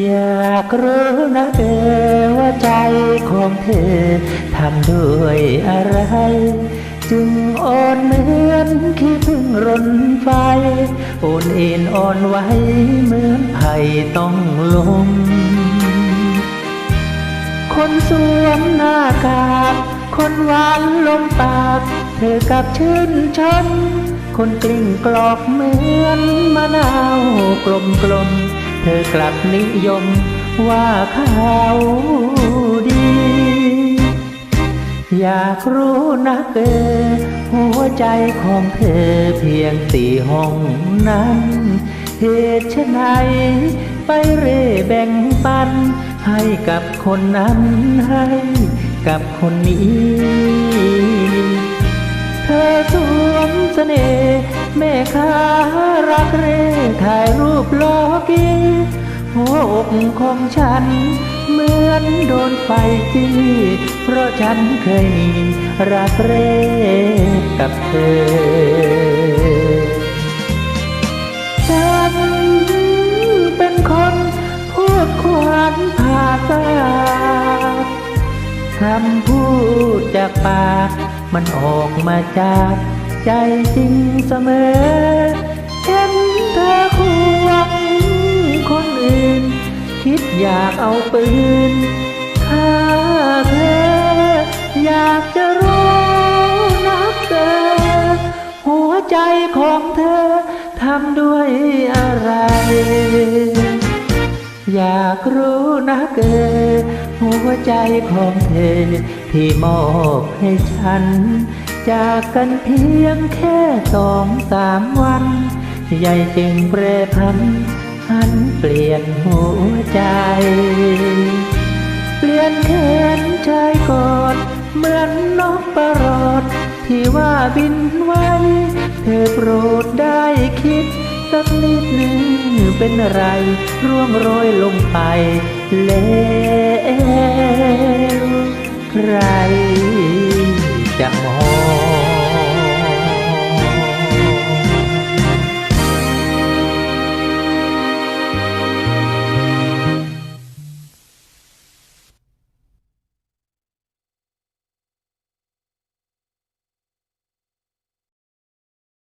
อยากรู้นะเธอว่าใจของเธอทำด้วยอะไร จึงอ่อนเหมือนขี้พึ่งรนไฟโอนเอ็นอ่อนไหวเหมือนไผ่ต้องลม คนสวมหน้ากากคนหวานลมปาก เธอกับชื่นชมคนกลิ้งกรอกเหมือนมะนาวกลมกลม เธอกลับนิยมว่าเขาดี อยากรู้นักเออหัวใจของเธอเพียงสี่ห้องนั้น เหตุไฉนไปเร่แบ่งปัน ให้กับคนนั้นให้กับคนนี้ เธอสวมเสน่ห์แม่ค้ารักเร่ถ่ายรูปลอกี หัวอกของฉัน เหมือนโดนไฟจี้ เพราะฉันเคยมีรักเร่กับเธอ ฉันเป็นคนพูดขวานผ่าซาคำพูดจากปาก มันออกมาจาก ใจจริงเสมอเห็นเธอค อยากเอาปืนฆ่าเธอ อยากจะรู้นักเกินหัวใจของเธอทำด้วยอะไร อยากรู้นะเกินหัวใจของเธอ ที่มอบให้ฉัน จากกันเพียงแค่สองสามวัน ใหญ่จึงแปรพันหัน เปลี่ยนหัวใจ เปลี่ยนแขนชายกอด เหมือนนกประหลอด ที่ว่าบินไว้ เธอโปรดได้คิด สักนิดหนึ่งเป็นไรร่วงโรยลงไป แล้วใคร